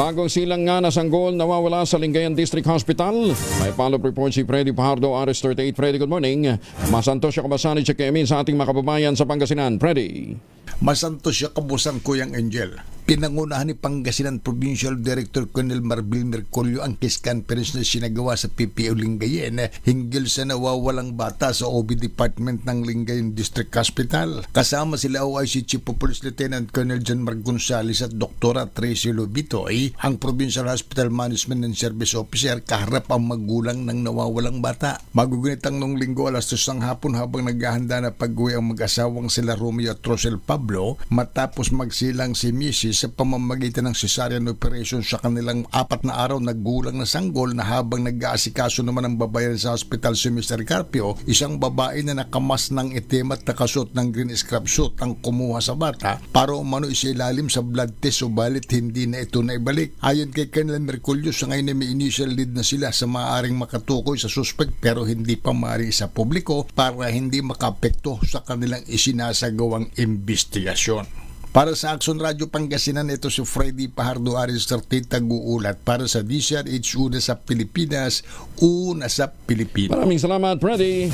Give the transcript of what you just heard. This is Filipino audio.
Bagong silang nga na sanggol nawawala sa Lingayen District Hospital. May follow-up report si Freddy Pajardo, RS38. Freddy, good morning. Masantos siya kabasani siya kami sa ating mga kababayan sa Pangasinan. Freddy. Masanto siya kabusan Kuyang Angel. Pinangunahan ni Pangasinan Provincial Director Colonel Marbil Mercolio ang case conference na sinagawa sa PPO Lingayen hinggil sa nawawalang bata sa OB Department ng Lingayen District Hospital. Kasama sila OIC Chief of Police Lieutenant Colonel John Mark Gonzales at Dr. Tracy Lobitoy, ang Provincial Hospital Management and Service Officer kaharap ang magulang ng nawawalang bata. Magugunit ang nung linggo alas 2 ng hapon habang naghahanda na pag-uwi ang mag-asawang sila Romeo at Rosel Pablo matapos magsilang si Mrs. sa pamamagitan ng cesarean operation sa kanilang apat na araw na gulang na sanggol na habang nag-aasikaso naman ang babayan sa hospital si Mr. Carpio, isang babae na nakamas ng itim at nakasuot ng green scrub suit ang kumuha sa bata para umano isilalim sa blood test subalit hindi na ito na ibalik. Ayon kay Colonel Merculio, sa ngayon ay may initial lead na sila sa maaaring makatukoy sa suspect pero hindi pa maaaring sa publiko para hindi makapekto sa kanilang isinasagawang investigasyon. Para sa Action Radio Pangasinan, ito si Freddy Pajardo Aris 30 Taguulat para sa DCRH Una sa Pilipinas, Una sa Pilipinas. Maraming salamat, Freddy.